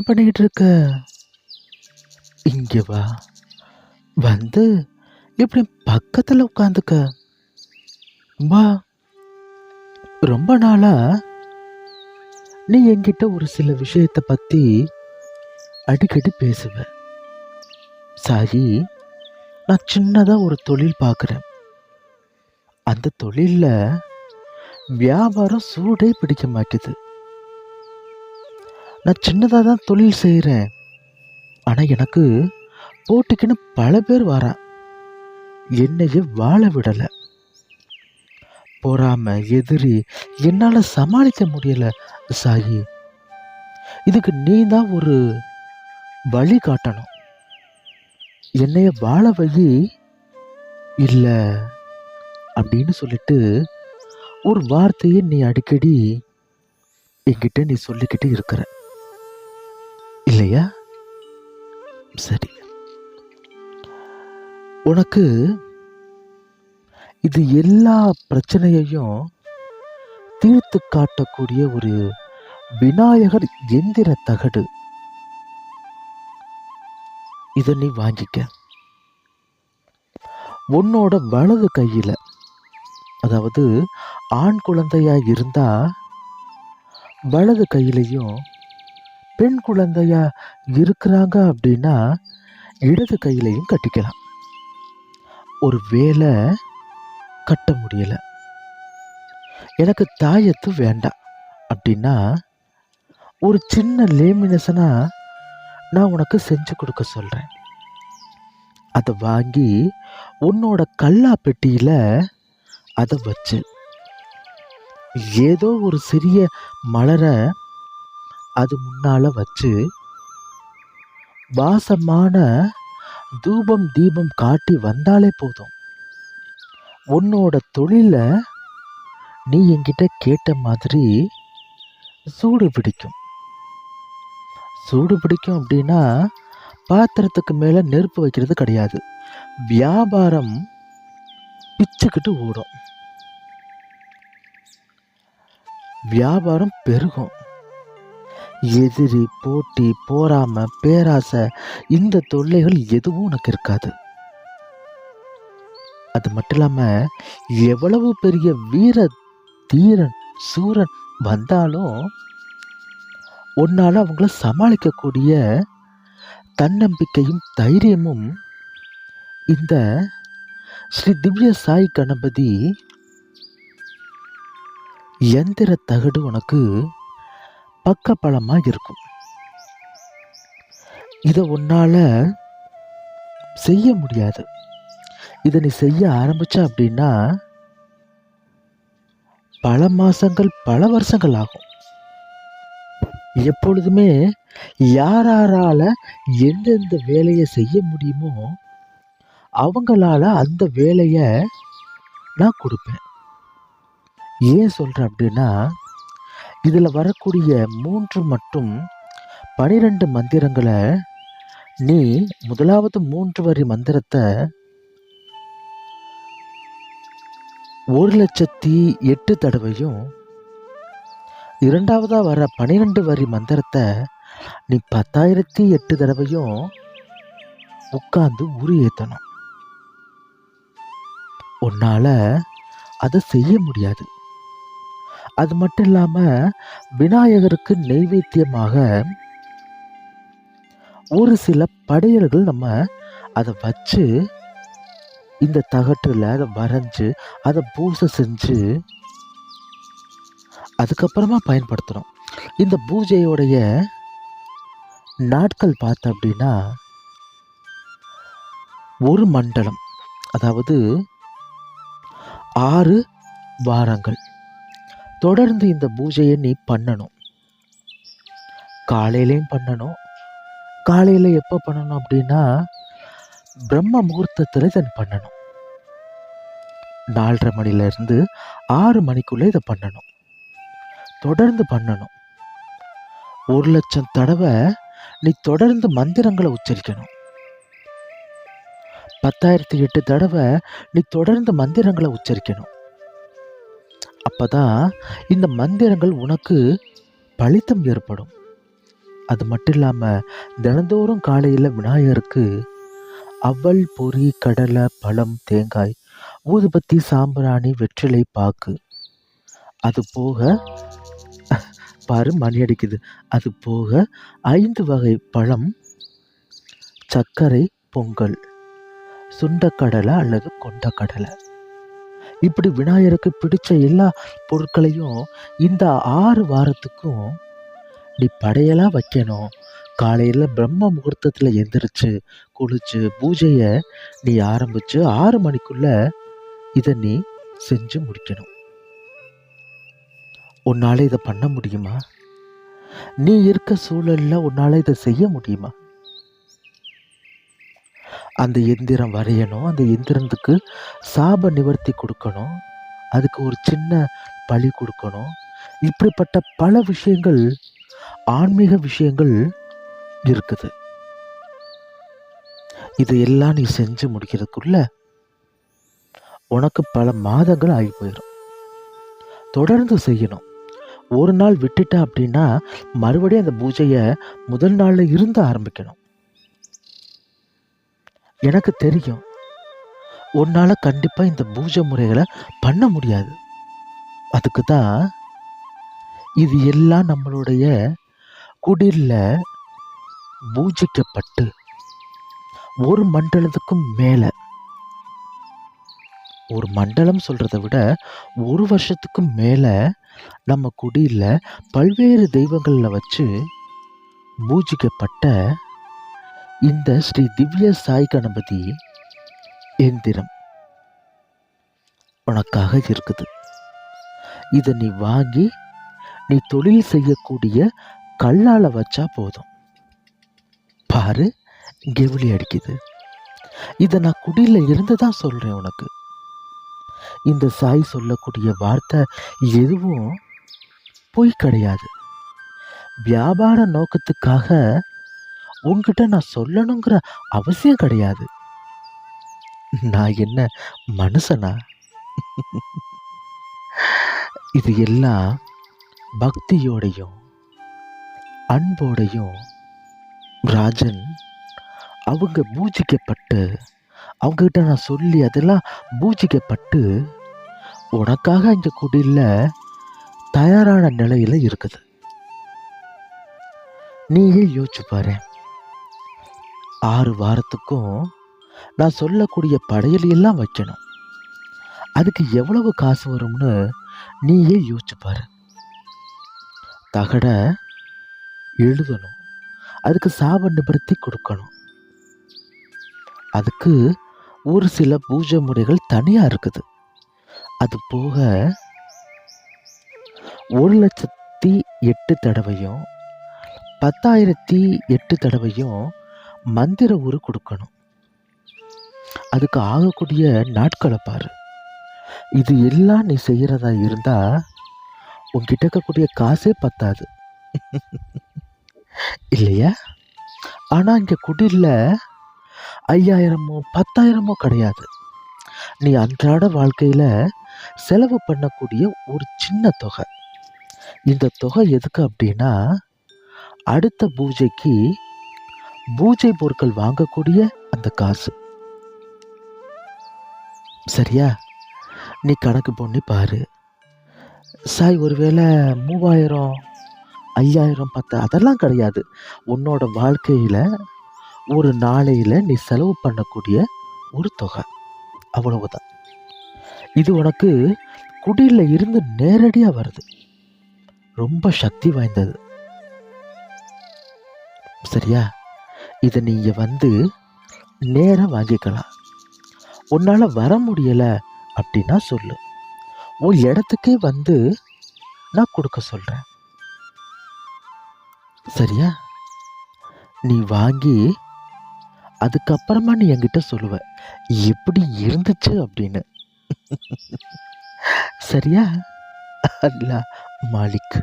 என்ன பண்ணிக்கிட்டு இருக்க. இங்கே வா. வந்து இப்படி பக்கத்தில் உட்காந்துக்க. வா. ரொம்ப நாளா நீ என்கிட்ட ஒரு சில விஷயத்தை பற்றி அடிக்கடி பேசுவ. சாயி நான் சின்னதாக ஒரு தொழில் பார்க்குறேன் அந்த தொழிலில் வியாபாரம் சூடே பிடிக்க மாட்டேது. நான் சின்னதாக தான் தொழில் செய்கிறேன் ஆனால் எனக்கு போட்டிக்குன்னு பல பேர் வரான். என்னையே வாழ விடலை. பொறாம எதிரி என்னால் சமாளிக்க முடியலை சாயி. இதுக்கு நீ தான் ஒரு வழி காட்டணும். என்னைய வாழ வழி இல்லை அப்படின்னு சொல்லிட்டு ஒரு வார்த்தையை நீ அடிக்கடி என்கிட்ட நீ சொல்லிக்கிட்டு இருக்கிற. இல்லையா? சரி. உனக்கு இது எல்லா பிரச்சனையையும் தீர்த்து காட்டக்கூடிய ஒரு விநாயகர் எந்திர தகடு. இதை நீ வாங்கிக்க. உன்னோட வலது கையில் அதாவது ஆண் குழந்தையாக இருந்தால் வலது கையிலையும் பெண் குழந்தையா இருக்கிறாங்க அப்படின்னா இடது கையிலையும் கட்டிக்கலாம். ஒரு வேலை கட்ட முடியல. எனக்கு தாயத்து வேண்டாம் அப்படின்னா ஒரு சின்ன லேமினேஷனாக நான் உனக்கு செஞ்சு கொடுக்க சொல்கிறேன் அதை வாங்கி உன்னோட கல்லா பெட்டியில் அதை வச்சு ஏதோ ஒரு சிறிய மலரை அது முன்னால் வச்சு வாசமான தூபம் தீபம் காட்டி வந்தாலே போதும். உன்னோட தொழிலை நீ என்கிட்ட கேட்ட மாதிரி சூடு பிடிக்கும். சூடு பிடிக்கும் அப்படின்னா பாத்திரத்துக்கு மேலே நெருப்பு வைக்கிறது கிடையாது. வியாபாரம் பிச்சுக்கிட்டு ஓடும். வியாபாரம் பெருகும். எதிரி போட்டி போராம பேராசை இந்த தொல்லைகள் எதுவும் உனக்கு இருக்காது. அது மட்டும் இல்லாமல் எவ்வளவு பெரிய வீர தீரன் சூரன் வந்தாலும் உன்னால அவங்கள சமாளிக்கக்கூடிய தன்னம்பிக்கையும் தைரியமும் இந்த ஸ்ரீ திவ்ய சாய் கணபதி எந்திர தகடு உனக்கு பக்கபலமா இருக்கும். இதை உன்னால் செய்ய முடியாது. இதை நீ செய்ய ஆரம்பித்த அப்படின்னா பல மாதங்கள் பல வருஷங்கள் ஆகும். எப்பொழுதுமே யாரால எந்தெந்த வேலையை செய்ய முடியுமோ அவங்களால அந்த வேலையை நான் கொடுப்பேன். ஏன் சொல்கிறேன் அப்படின்னா இதில் வரக்கூடிய மூன்று மற்றும் பனிரெண்டு மந்திரங்களை நீ முதலாவது மூன்று வரி மந்திரத்தை ஒரு லட்சத்தி எட்டு தடவையும் இரண்டாவதாக வர பனிரெண்டு வரி மந்திரத்தை நீ பத்தாயிரத்தி எட்டு தடவையும் உட்கார்ந்து உரு ஏற்றணும் உன்னால் அதை செய்ய முடியாது. அது மட்டும் இல்லாமல் விநாயகருக்கு நெய்வேத்தியமாக ஒரு சில படையல்கள் நம்ம அதை வச்சு இந்த தகட்டில் அதை வரைஞ்சி அதை பூஜை செஞ்சு அதுக்கப்புறமா பயன்படுத்துகிறோம் இந்த பூஜையோடைய நாட்கள் பார்த்த அப்படின்னா ஒரு மண்டலம். அதாவது ஆறு வாரங்கள். தொடர்ந்து இந்த பூஜையை நீ பண்ணணும். காலையிலையும் பண்ணணும். காலையில் எப்போ பண்ணணும் அப்படின்னா பிரம்ம முகூர்த்தத்தில் இதை பண்ணணும். நாலரை மணிலேருந்து ஆறு மணிக்குள்ளே இதை பண்ணணும். தொடர்ந்து பண்ணணும். ஒரு லட்சம் தடவை நீ தொடர்ந்து மந்திரங்களை உச்சரிக்கணும். பத்தாயிரத்தி எட்டு தடவை நீ தொடர்ந்து மந்திரங்களை உச்சரிக்கணும். அப்பதான் இந்த மந்திரங்கள் உனக்கு பலித்தம் ஏற்படும். அது மட்டும் இல்லாமல் தினந்தோறும் காலையில் விநாயகருக்கு அவல் பொறி கடலை பழம் தேங்காய் ஊதுபத்தி சாம்பிராணி வெற்றிலை பாக்கு. அது போக பாரு மணி அடிக்குது. அது போக ஐந்து வகை பழம் சர்க்கரை பொங்கல் சுண்டக்கடலை அல்லது கொண்டக்கடலை. இப்படி விநாயகருக்கு பிடிச்ச எல்லா பொருட்களையும் இந்த ஆறு வாரத்துக்கும் நீ படையலாக வைக்கணும். காலையில் பிரம்ம முகூர்த்தத்தில் எந்திரிச்சு குளிச்சு பூஜையை நீ ஆரம்பித்து ஆறு மணிக்குள்ள இதை நீ செஞ்சு முடிக்கணும். உன்னால் இதை பண்ண முடியுமா? நீ இருக்க சூழலில் உன்னால் இதை செய்ய முடியுமா? அந்த எந்திரம் வரையணும். அந்த எந்திரத்துக்கு சாப நிவர்த்தி கொடுக்கணும். அதுக்கு ஒரு சின்ன பழி கொடுக்கணும். இப்படிப்பட்ட பல விஷயங்கள் ஆன்மீக விஷயங்கள் இருக்குது. இது எல்லாம் நீ செஞ்சு முடிக்கிறதுக்குள்ள உனக்கு பல மாதங்கள் ஆகி போயிடும் தொடர்ந்து செய்யணும். ஒரு நாள் விட்டுட்டா அப்படின்னா மறுபடியும் அந்த பூஜையை முதல் நாளில் இருந்து ஆரம்பிக்கணும். எனக்கு தெரியும். உன்னால் கண்டிப்பாக இந்த பூஜை முறைகளை பண்ண முடியாது. அதுக்கு தான் இது எல்லாம் நம்மளுடைய குடிலில் பூஜிக்கப்பட்டு ஒரு மண்டலத்துக்கும் மேலே. ஒரு மண்டலம் சொல்கிறத விட ஒரு வருஷத்துக்கும் மேலே நம்ம குடியில் பல்வேறு தெய்வங்களில் வச்சு பூஜிக்கப்பட்ட இந்த ஸ்ரீ திவ்ய சாய் கணபதி எந்திரம் உனக்காக இருக்குது. இதை நீ வாங்கி நீ தொழில் செய்யக்கூடிய கல்லால் வச்சா போதும். பாரு கெவிலி அடிக்குது. இதை நான் குடியில் இருந்து தான் சொல்கிறேன் உனக்கு. இந்த சாய் சொல்லக்கூடிய வார்த்தை எதுவும் பொய் கிடையாது. வியாபார நோக்கத்துக்காக உங்ககிட்ட நான் சொல்லணுங்கிற அவசியம் கிடையாது. நான் என்ன மனுஷனா? இது எல்லாம் பக்தியோடையும் அன்போடையும் ராஜன் அவங்க பூஜிக்கப்பட்டு அவங்ககிட்ட நான் சொல்லி அதெல்லாம் பூஜிக்கப்பட்டு உனக்காக இந்த குடியில் தயாரான நிலையில் இருக்குது. நீயே யோசிச்சு பாரு ஆறு வாரத்துக்கும் நான் சொல்லக்கூடிய படையல் எல்லாம் வைக்கணும். அதுக்கு எவ்வளவு காசு வரும்னு நீயே யோசிச்சுப்பாரு பாரு. எழுதணும். அதுக்கு சாப நிபர்த்தி கொடுக்கணும். அதுக்கு ஒரு சில பூஜை முறைகள் தனியாக இருக்குது. அது போக ஒரு லட்சத்தி எட்டு தடவையும் பத்தாயிரத்தி எட்டு தடவையும் மந்திர ஊரு கொடுக்கணும். அதுக்கு ஆகக்கூடிய நாட்களை பாரு. இது எல்லாம் நீ செய்கிறதா இருந்தால் உங்ககிட்ட இருக்கக்கூடிய காசே பத்தாது. இல்லையா? ஆனால் இங்கே குடியில் ஐயாயிரமோ பத்தாயிரமோ கிடையாது. நீ அன்றாட வாழ்க்கையில் செலவு பண்ணக்கூடிய ஒரு சின்ன தொகை. இந்த தொகை எதுக்கு அப்படின்னா அடுத்த பூஜைக்கு பூஜை பொருட்கள் வாங்கக்கூடிய அந்த காசு. சரியா? நீ கணக்கு பண்ணி பாரு. சாய் ஒருவேளை மூவாயிரம் ஐயாயிரம் பத்து அதெல்லாம் கிடையாது. உன்னோட வாழ்க்கையில் ஒரு நாளையில் நீ செலவு பண்ணக்கூடிய ஒரு தொகை. அவ்வளவுதான். இது உனக்கு குடியில் இருந்து நேரடியாக வருது. ரொம்ப சக்தி வாய்ந்தது. சரியா? இதை நீங்கள் வந்து நேராக வாங்கிக்கலாம். உன்னால் வர முடியலை அப்படின்னா சொல்லு. உன் இடத்துக்கே வந்து நான் கொடுக்க சொல்கிறேன் சரியா? நீ வாங்கி அதுக்கப்புறமா நீ என்கிட்ட சொல்லுவ. எப்படி இருந்துச்சு அப்படின்னு. சரியா? அல்லா மாலிக்.